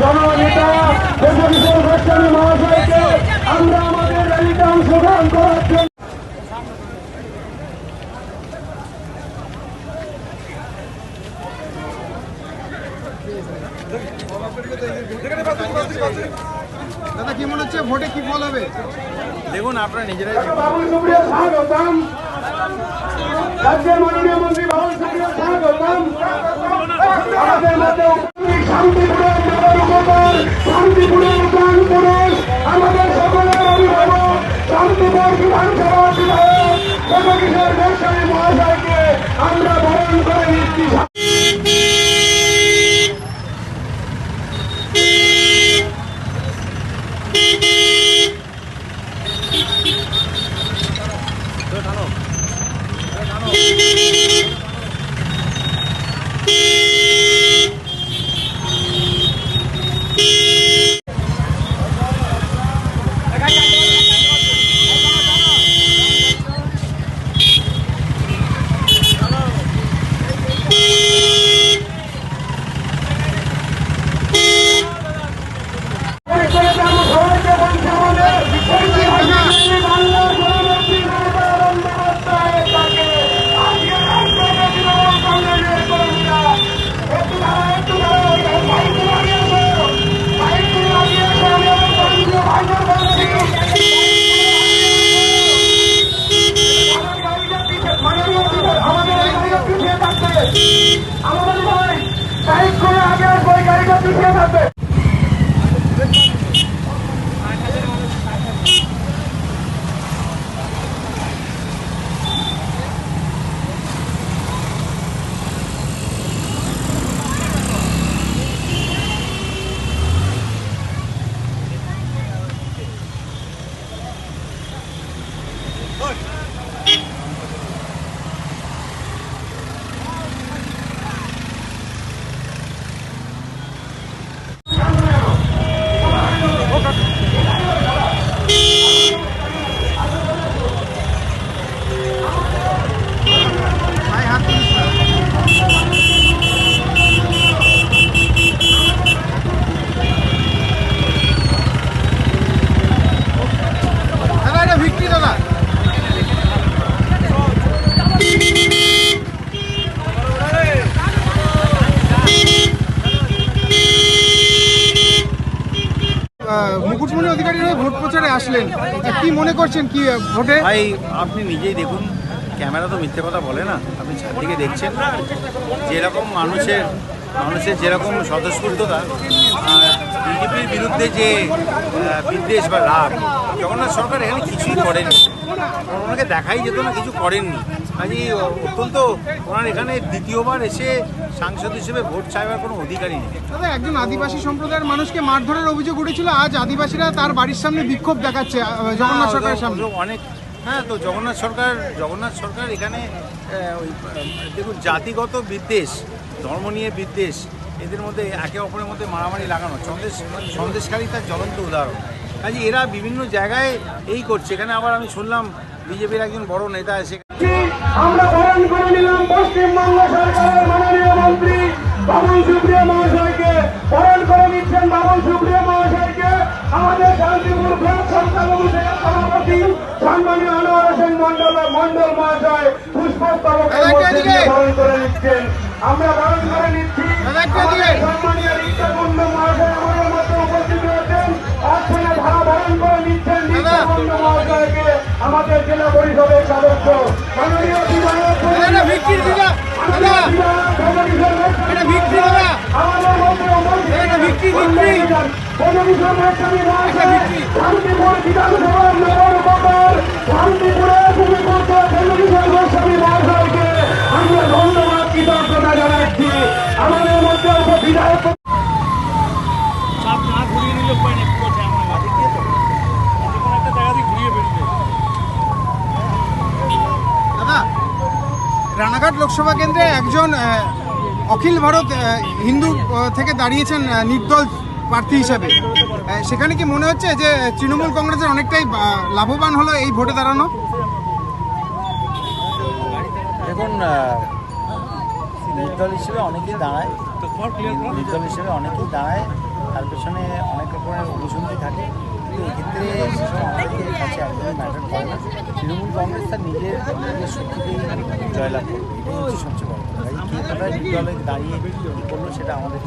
জননেতা দেবকিশোর গোস্বামী মহাশয়কে আমরা দাদা কি মনে হচ্ছে ভোটে কি ফল হবে? দেখুন আপনার নিজেরাই বাবুল সুপ্রিয় স্বাগতম মন্ত্রী বাবুল সুপ্রিয় স্বাগতম শান্তিপুরের প্রাণ পুরুষ আমাদের সকলের অভিভাবক শান্তিপুর বিধানসভা বিধায়ক প্রগতিশীল গোস্বামী মহাশয়কে আমরা বরণ করে নিচ্ছি আমাদের ভাই বাইক করে আগে আসব এই গাড়িটা পিছিয়ে থাকবে মুকুটমণি অধিকারীর হয়ে ভোট প্রচারে আসলেন। কি মনে করছেন? কি ভোটে? ভাই, আপনি নিজেই দেখুন, ক্যামেরা তো মিথ্যে কথা বলে না। আপনি চারদিকে দেখছেন। যেরকম মানুষের মানুষের যেরকম স্বতঃস্ফূর্ততা বিজেপির বিরুদ্ধে যে বিদ্বেষ বা রাগ, জগন্নাথ সরকার এখানে কিছুই করেনি ওনাকে দেখাই যেত না, কিছু করেননি। কাজে অত্যন্ত ওনার এখানে দ্বিতীয়বার এসে সাংসদ হিসেবে ভোট চাইবার কোনো অধিকারই নেই। দাদা একজন আদিবাসী সম্প্রদায়ের মানুষকে মারধরের অভিযোগ উঠেছিল আজ আদিবাসীরা তার বাড়ির সামনে বিক্ষোভ দেখাচ্ছে জগন্নাথ হ্যাঁ, সরকারের সামনে। অনেক হ্যাঁ তো জগন্নাথ সরকার জগন্নাথ সরকার এখানে ওই, দেখুন জাতিগত বিদ্বেষ ধর্ম নিয়ে বিদ্বেষ এদের মধ্যে একে অপরের মধ্যে মারামারি লাগানো সন্দেশ সন্দেশকারী তার জ্বলন্ত উদাহরণ। কাজে এরা বিভিন্ন জায়গায় এই করছে। এখানে আবার আমি শুনলাম বিজেপির একজন বড় নেতা এসে আমরা বরণ করে নিলাম পশ্চিমবঙ্গ সরকারের মাননীয় মন্ত্রী বাবুল সুপ্রিয় মহাশয়কে। বরণ করে নিচ্ছেন বাবুল সুপ্রিয় মহাশয়কে। আমাদের শান্তিপুর ব্লক সংখ্যালঘু সভাপতি সম্মানীয় আনোয়ার হোসেন মন্ডল মন্ডল মহাশয়। দিয়ে বরণ করে নিচ্ছেন। আমরা বরণ করে নিচ্ছি। সম্মানীয় রিক্তা কুন্ডু মহাশয় আমাদের জেলা পরিষদের সদস্য। মাননীয় বিধায়ক আমাদের মধ্যে বিধানসভার নগর উপকার শান্তিপুরে ভূমিপুত্র রানাঘাট লোকসভা কেন্দ্রে একজন অখিল ভারত হিন্দু থেকে দাঁড়িয়েছেন নির্দল প্রার্থী হিসাবে। সেখানে কি মনে হচ্ছে যে তৃণমূল কংগ্রেসের অনেকটাই লাভবান হলো এই ভোটে দাঁড়ানো? দেখুন নির্দল হিসেবে অনেকেই দাঁড়ায়। নির্দল হিসেবে অনেকেই দাঁড়ায়। তার পেছনে অনেক রকমের অনুসন্ধি থাকে। কিন্তু এক্ষেত্রে আমাদের কাছে একদমই ম্যাটার করে না তৃণমূল কংগ্রেস তার নিজের নিজের শক্তিতেই জয়লাভ করবে, এটাই হচ্ছে সবচেয়ে বড় কথা। দাঁড়িয়ে কী করল সেটা আমাদের